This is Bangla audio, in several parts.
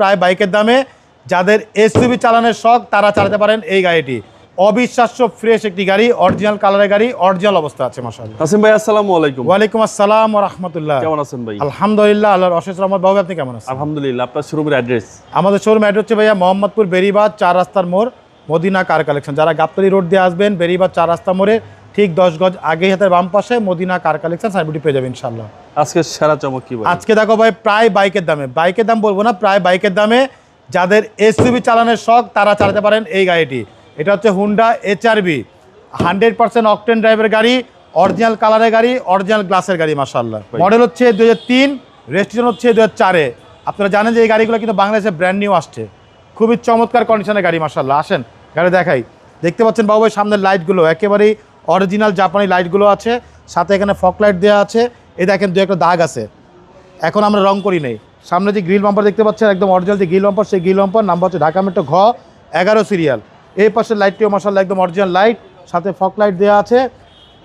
প্রায় বাইকের দামে। যাদের এসইউভি চালানোর শখ তারা চালাতে পারেন এই গাড়িটি। অবিশ্বাস্য ফ্রেশ একটি গাড়ি অরিজিনাল কালারের গাড়ি অরিজিনাল অবস্থা আছে মাসাল্লাহ কাসিম ভাই আসসালামু আলাইকুম। ওয়ালাইকুম আসসালাম রহমতুল্লাহ। কেমন আছেন ভাই? আলহামদুলিল্লাহ আল্লাহর অশেষ রহমত। বাবু আপনি কেমন আছেন? আলহামদুলিল্লাহ আপনার শোরুমের অ্যাড্রেস আমাদের শোরুম অ্যাড হচ্ছে ভাইয়া মোহাম্মদপুর বেরিবাদ চার রাস্তার মোড় মদিনা কার কালেকশন যারা গাবতলি রোড দিয়ে আসবেন বেরিবাদ চার রাস্তা মোড়ে ঠিক দশ গজ আগে হাতের বাম পাশে মদিনা কার কালেকশন সাইনবোর্ডটি পেয়ে যাবেন ইনশাল্লাহ আজকে সেরা চমক কি আজকে দেখো ভাই প্রায় বাইকের দামে বাইকের দাম বলব না প্রায় বাইকের দামে যাদের এসইউভি চালানোর শখ তারা চালাতে পারেন এই গাড়িটি। এটা হচ্ছে Honda HRV hundred percent octane ড্রাইভের গাড়ি অরিজিনাল কালারের গাড়ি অরিজিনাল গ্লাসের গাড়ি মার্শাল্লাহ মডেল হচ্ছে দু হাজার তিন রেজিস্ট্রেশন হচ্ছে দু হাজার চারে। আপনারা জানেন যে এই গাড়িগুলো কিন্তু বাংলাদেশে ব্র্যান্ড নিউ আসছে। খুবই চমৎকার কন্ডিশনের গাড়ি মার্শাল্লাহ আসেন গাড়ি দেখাই। দেখতে পাচ্ছেন বাবু ভাই সামনের লাইটগুলো একেবারেই অরিজিনাল জাপানি লাইটগুলো আছে, সাথে এখানে ফক লাইট দেওয়া আছে। এ দেখেন দু একটা দাগ আছে। এখন আমরা রং করি নেই। সামনে যে গ্রিল বাম্পার দেখতে পাচ্ছেন, একদম অরিজিনাল যে গ্রিল বাম্পার, সেই গ্রিল বাম্পার নাম্বার হচ্ছে ঢাকা মেট্রো ঘ এগারো সিরিয়াল। এই পাশের লাইটটিও মশাল্লা একদম অরিজিনাল লাইট সাথে ফক লাইট দেওয়া আছে।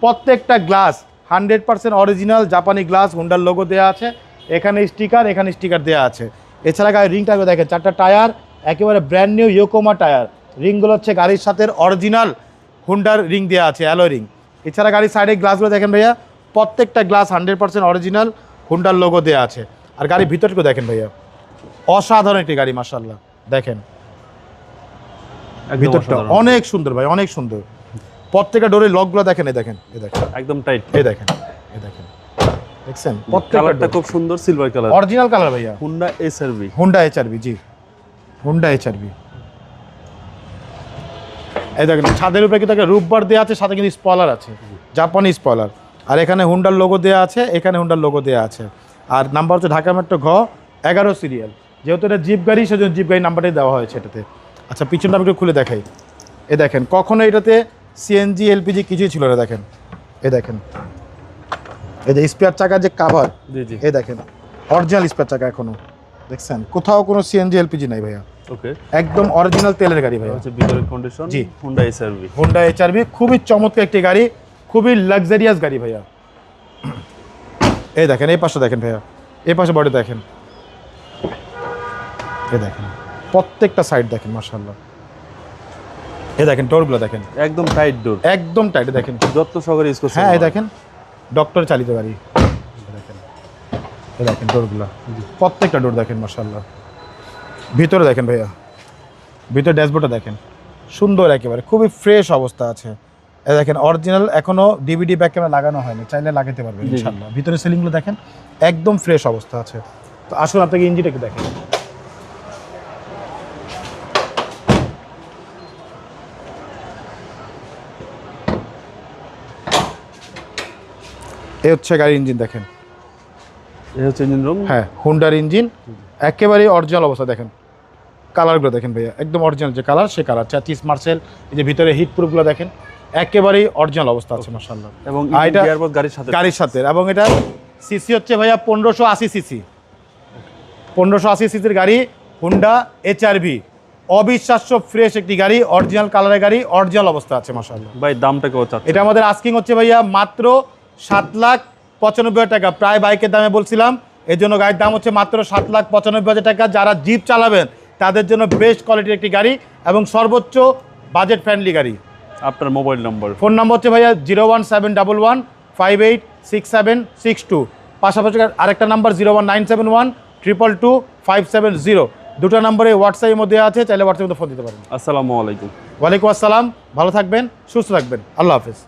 প্রত্যেকটা গ্লাস, হান্ড্রেড পার্সেন্ট অরিজিনাল জাপানি গ্লাস হুন্ডার লোগো দেওয়া আছে। এখানে স্টিকার এখানে স্টিকার দেওয়া আছে। এছাড়া গাড়ির রিংটা দেখেন, চারটা টায়ার, একেবারে ব্র্যান্ড নিউ ইয়োকোমা টায়ার। রিংগুলো হচ্ছে গাড়ির সাথে অরিজিনাল হুন্ডার রিং দেওয়া আছে অ্যালো রিং এছাড়া গাড়ির সাইডে গ্লাসগুলো দেখেন ভাইয়া প্রত্যেকটা গ্লাস হান্ড্রেড পার্সেন্ট অরিজিনাল হুন্ডার লোগো দেওয়া আছে। আর গাড়ির ভিতরকে দেখেন ভাইয়া। অসাধারণ একটি গাড়ি মার্শাল্লাহ দেখেন। ভিতরটা অনেক সুন্দর ভাই অনেক সুন্দর। প্রত্যেকটা ডোরের লকগুলো দেখেন এই দেখেন এই দেখেন। একদম টাইট এই দেখেন এই দেখেন। দেখছেন? কালারটা খুব সুন্দর সিলভার কালার অরিজিনাল কালার ভাইয়া। হুন্ডা এসআরভি হুন্ডা এইচআরবি জি। হুন্ডা এইচআরবি এই দেখেন ছাদের উপরে কিন্তু একটা রূপবার দেওয়া আছে সাথে কিন্তু স্পলার আছে। জাপানি স্পলার আর এখানে হুন্ডার লোগো দেওয়া আছে এখানে হুন্ডার লোগো দেওয়া আছে। আর নাম্বার হচ্ছে ঢাকা মেট্রো ঘ এগারো সিরিয়াল যেহেতু এটা জিপ গাড়ি সেজন্য জিপ গাড়ি নাম্বারটাই দেওয়া হয়েছে এটাতে। আচ্ছা পিছনটা আমি একটু খুলে দেখাই। এ দেখেন কখনো এটাতে সিএনজি এলপিজি কিছুই ছিল না দেখেন। এ দেখেন। এই যে স্পেয়ার চাকার যে কাভার জি জি। এই দেখেন। অরিজিনাল স্পেয়ার চাকা এখনও। দেখছেন? কোথাও কোনো সিএনজি এলপিজি নাই ভাইয়া। ওকে একদম অরিজিনাল তেলের গাড়ি ভাইয়া। হচ্ছে ভিতরের কন্ডিশন জি। হোন্ডা এইচআরবি খুবই চমৎকার একটি গাড়ি খুবই লাক্সারিয়াস গাড়ি ভাইয়া। এই দেখেন এই পাশে দেখেন ভাইয়া এই পাশে বডি দেখেন। এই দেখেন প্রত্যেকটা সাইড দেখেন মার্শাল্লাহ এই দেখেন ডোরগুলো দেখেন। একদম টাইট ডোর একদম টাইট দেখেন। যত্ন সহকারে ইউজ করছে হ্যাঁ এই দেখেন ডক্টর চালিত গাড়ি। দেখেন এই দেখেন ডোরগুলো প্রত্যেকটা ডোর দেখেন মার্শাল্লাহ ভিতরে দেখেন ভাইয়া। ভিতরে ড্যাশবোর্ডটা দেখেন। সুন্দর একেবারে খুবই ফ্রেশ অবস্থা আছে। দেখেন অরিজিনাল এখনও ডিভিডি ব্যাক ক্যামেরা লাগানো হয়নি চাইলে লাগাতে পারবেন। ইনশাল্লাহ ভিতরে সিলিংগুলো দেখেন একদম ফ্রেশ অবস্থা আছে। তো আসুন আপনাকে ইঞ্জিনটা একটু দেখেন। এ হচ্ছে গাড়ির ইঞ্জিন দেখেন। এই হচ্ছে ইঞ্জিন রুম হ্যাঁ হুন্ডার ইঞ্জিন একেবারেই অরিজিনাল অবস্থা দেখেন। কালারগুলো দেখেন ভাইয়া একদম অরিজিনাল যে কালার সে কালার চাচিস মার্সেল এই যে ভিতরে হিট প্রুফগুলো দেখেন একেবারেই অরিজিনাল অবস্থা আছে মার্শাল্লাহ এবং এটা গাড়ির সাথে। গাড়ির সাথে। এবং এটা সিসি হচ্ছে ভাইয়া পনেরোশো আশি সিসি পনেরোশো আশি সিসির গাড়ি হুন্ডা এইচ এইচআরভি অবিশ্বাস্য ফ্রেশ একটি গাড়ি অরিজিনাল কালারের গাড়ি অরিজিনাল অবস্থা আছে মার্শাল্লাহ ভাই দামটা কেউ এটা আমাদের আস্কিং হচ্ছে ভাইয়া মাত্র সাত লাখ পঁচানব্বই টাকা। প্রায় বাইকের দামে বলছিলাম এর জন্য গাড়ির দাম হচ্ছে মাত্র সাত লাখ পঁচানব্বই হাজার টাকা। যারা জিপ চালাবেন তাদের জন্য বেস্ট কোয়ালিটির একটি গাড়ি এবং সর্বোচ্চ বাজেট ফ্রেন্ডলি গাড়ি। আপনার মোবাইল নম্বর ফোন নম্বর হচ্ছে ভাইয়া zero one seven double one five eight six seven six two. পাশাপাশি আরেকটা number zero one nine seven one triple two five seven zero. দুটো নাম্বারে হোয়াটসঅ্যাপের মধ্যে আছে চাইলে হোয়াটসঅ্যাপে ফোন দিতে পারেন। আসসালামু আলাইকুম। ওয়ালাইকুম আসসালাম ভালো থাকবেন সুস্থ থাকবেন। আল্লাহ হাফেজ।